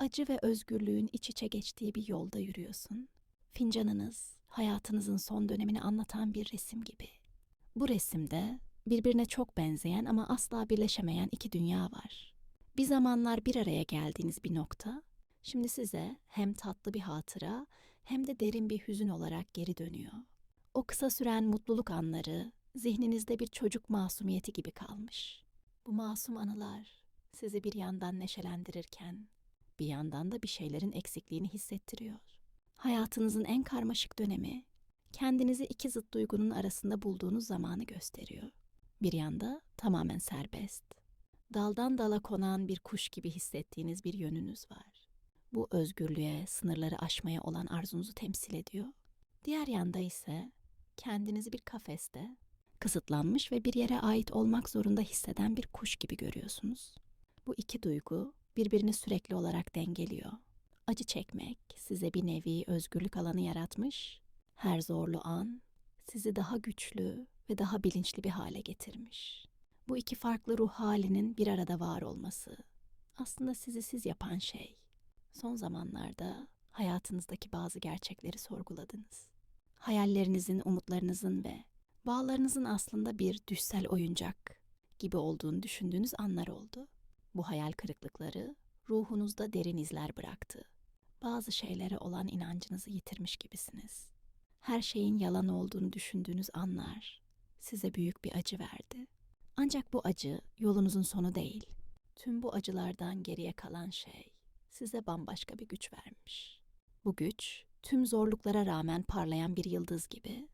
acı ve özgürlüğün iç içe geçtiği bir yolda yürüyorsun. Fincanınız, hayatınızın son dönemini anlatan bir resim gibi. Bu resimde birbirine çok benzeyen ama asla birleşemeyen iki dünya var. Bir zamanlar bir araya geldiğiniz bir nokta, şimdi size hem tatlı bir hatıra hem de derin bir hüzün olarak geri dönüyor. O kısa süren mutluluk anları zihninizde bir çocuk masumiyeti gibi kalmış. Bu masum anılar sizi bir yandan neşelendirirken bir yandan da bir şeylerin eksikliğini hissettiriyor. Hayatınızın en karmaşık dönemi kendinizi iki zıt duygunun arasında bulduğunuz zamanı gösteriyor. Bir yanda tamamen serbest, daldan dala konan bir kuş gibi hissettiğiniz bir yönünüz var. Bu özgürlüğe, sınırları aşmaya olan arzunuzu temsil ediyor. Diğer yanda ise kendinizi bir kafeste, kısıtlanmış ve bir yere ait olmak zorunda hisseden bir kuş gibi görüyorsunuz. Bu iki duygu birbirini sürekli olarak dengeliyor. Acı çekmek size bir nevi özgürlük alanı yaratmış, her zorlu an sizi daha güçlü ve daha bilinçli bir hale getirmiş. Bu iki farklı ruh halinin bir arada var olması aslında sizi siz yapan şey. Son zamanlarda hayatınızdaki bazı gerçekleri sorguladınız. Hayallerinizin, umutlarınızın ve bağlarınızın aslında bir düşsel oyuncak gibi olduğunu düşündüğünüz anlar oldu. Bu hayal kırıklıkları ruhunuzda derin izler bıraktı. Bazı şeylere olan inancınızı yitirmiş gibisiniz. Her şeyin yalan olduğunu düşündüğünüz anlar size büyük bir acı verdi. Ancak bu acı yolunuzun sonu değil. Tüm bu acılardan geriye kalan şey size bambaşka bir güç vermiş. Bu güç tüm zorluklara rağmen parlayan bir yıldız gibi.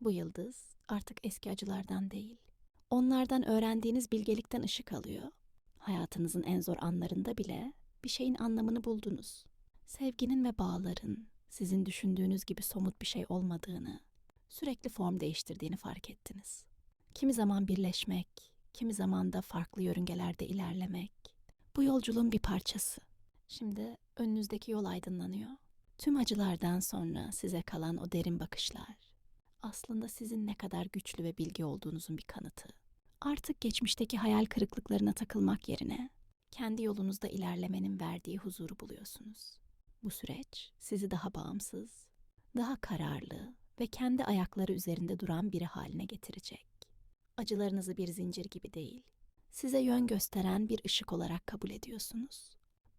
Bu yıldız artık eski acılardan değil. Onlardan öğrendiğiniz bilgelikten ışık alıyor. Hayatınızın en zor anlarında bile bir şeyin anlamını buldunuz. Sevginin ve bağların sizin düşündüğünüz gibi somut bir şey olmadığını, sürekli form değiştirdiğini fark ettiniz. Kimi zaman birleşmek, kimi zaman da farklı yörüngelerde ilerlemek. Bu yolculuğun bir parçası. Şimdi önünüzdeki yol aydınlanıyor. Tüm acılardan sonra size kalan o derin bakışlar aslında sizin ne kadar güçlü ve bilgi olduğunuzun bir kanıtı. Artık geçmişteki hayal kırıklıklarına takılmak yerine kendi yolunuzda ilerlemenin verdiği huzuru buluyorsunuz. Bu süreç sizi daha bağımsız, daha kararlı ve kendi ayakları üzerinde duran biri haline getirecek. Acılarınızı bir zincir gibi değil, size yön gösteren bir ışık olarak kabul ediyorsunuz.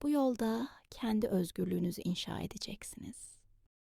Bu yolda kendi özgürlüğünüzü inşa edeceksiniz.